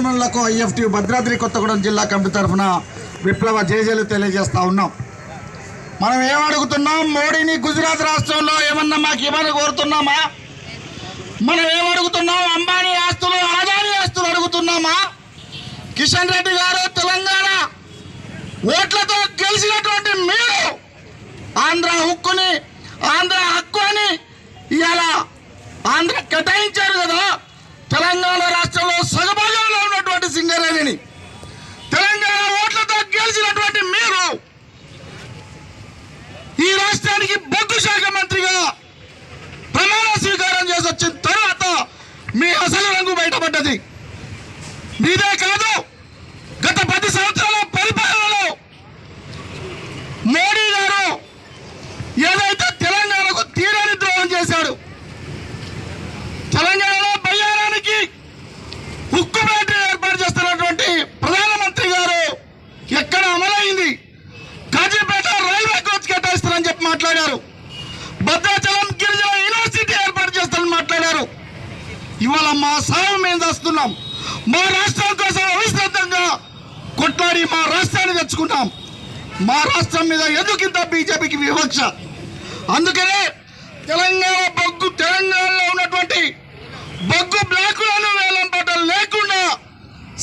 అభిమానులకు ఐఎఫ్టి భద్రాద్రి కొత్తగూడెం జిల్లా కమిటీ తరఫున విప్లవ జేజేలు తెలియజేస్తా ఉన్నాం. మనం ఏమడుగుతున్నాం మోడీని గుజరాత్ రాష్ట్రంలో ఏమన్నా మాకు ఇవ్వని కోరుతున్నామా? మనం ఏమడుగుతున్నాం అంబానీ ఆస్తులు అదానీ ఆస్తులు అడుగుతున్నామా? కిషన్ రెడ్డి గారు తెలంగాణ ఓట్లతో గెలిచినటువంటి మీరు ఆంధ్ర హక్కుని ఆంధ్ర హక్కు అని ఇవాళ ఆంధ్ర కేటాయించారు కదా తెలంగాణ రాష్ట్రానికి బొగ్గు శాఖ మంత్రిగా ప్రమాణ స్వీకారం చేసి వచ్చిన తర్వాత మీ అసలు రంగు బయటపడ్డది. మీదే కాదు గత పది సంవత్సరాల మాట్లాడారు. భద్రాచలం గిరిజన యూనివర్సిటీ ఏర్పాటు చేస్తానని మాట్లాడారు. ఇవాళ మా సాగు మేము చేస్తున్నాం. మా రాష్ట్రం కోసం అవిశ్రాంతంగా కొట్లాడి మా రాష్ట్రాన్ని తెచ్చుకున్నాం. మా రాష్ట్రం మీద ఎందుకింత బీజేపీకి వివక్ష? అందుకనే తెలంగాణ బొగ్గు తెలంగాణలో ఉన్నటువంటి బొగ్గు బ్లాకులను వేలం పాటలు లేకుండా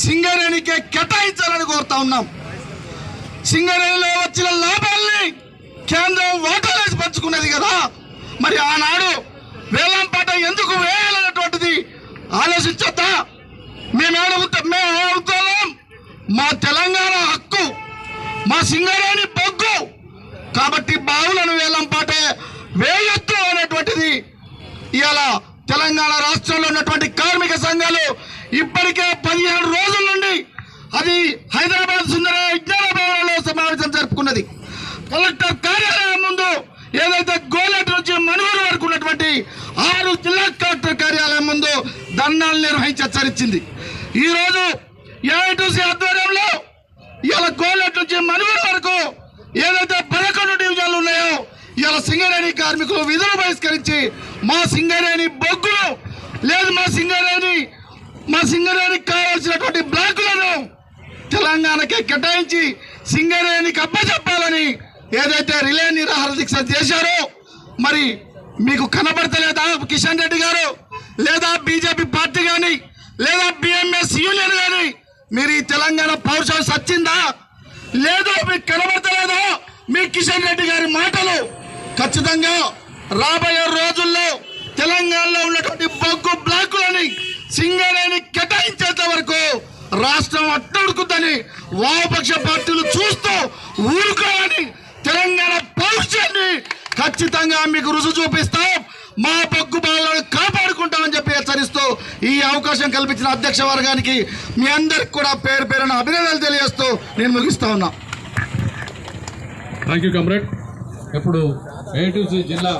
సింగరేణికే కేటాయించాలని కోరుతా ఉన్నాం. సింగరేణిలో వచ్చిన లాభాల్ని మరి ఆనాడు వేలంపాట ఎందుకు వేయాలన్నటువంటిది ఆలోచించొద్దా? మేము అడుగుతాం మేము అడుగుతున్నాం? మా తెలంగాణ హక్కు మా సింగరేణి బొగ్గు. కాబట్టి బావులను వేలంపాటే వేయొద్దు అనేటువంటిది ఇవాళ తెలంగాణ రాష్ట్రంలో ఉన్నటువంటి కార్మిక సంఘాలు ఇప్పటికే పదిహేడు రోజుల నుండి అది హైదరాబాద్ సుందర విజ్ఞాన భవనంలో సమావేశం జరుపుకున్నది కలెక్టర్ కార్యాలయం ముందు ఏదైతే గోలెట్ నుంచి మనుగోలు ఆరు జిల్లా కలెక్టర్ కార్యాలయం ముందు ధర్నాలు నిర్వహించి హెచ్చరించింది ఈరోజు ఏఐటీసీ ఆధ్వర్యంలో ఇలా గోలెట్ నుంచి మనుగోలు వరకు ఏదైతే పదకొండు డివిజన్లు ఉన్నాయో ఇలా సింగరేణి కార్మికులు విధులు బహిష్కరించి మా సింగరేణి బొగ్గులు లేదు మా సింగరేణి మా సింగరేణికి కావాల్సినటువంటి బ్లాకులను తెలంగాణకే కేటాయించి సింగరేణికి అప్పచెప్పాలని ఏదైతే రిలే నిరాహార దీక్ష చేశారో మరి మీకు కనబడతలేదా కిషన్ రెడ్డి గారు? లేదా బీజేపీ పార్టీ కానీ లేదా బిఎంఎస్ యూనియన్ కానీ మీరు ఈ తెలంగాణ పౌరుషం సచ్చిందా? లేదో మీకు కనబడతలేదా మీ కిషన్ రెడ్డి గారి మాటలు? ఖచ్చితంగా రాబోయే రోజుల్లో తెలంగాణలో ఉన్నటువంటి బొగ్గు బ్లాకులని సింగరేణి కేటాయించేంత వరకు రాష్ట్రం అట్టడుకుద్దని వామపక్ష పార్టీలు చూస్తూ ఊరుకోవాలని ఖచ్చితంగా మీకు రుజువు చూపిస్తాం. మా బొగ్గు బాలను కాపాడుకుంటామని చెప్పి హెచ్చరిస్తూ ఈ అవకాశం కల్పించిన అధ్యక్ష వర్గానికి మీ అందరికి కూడా పేరు పేరున అభినందనలు తెలియజేస్తూ నేను ముగిస్తా ఉన్నా. థ్యాంక్ యూ కమ్రేడ్ ఇప్పుడు ఏటీసీ జిల్లా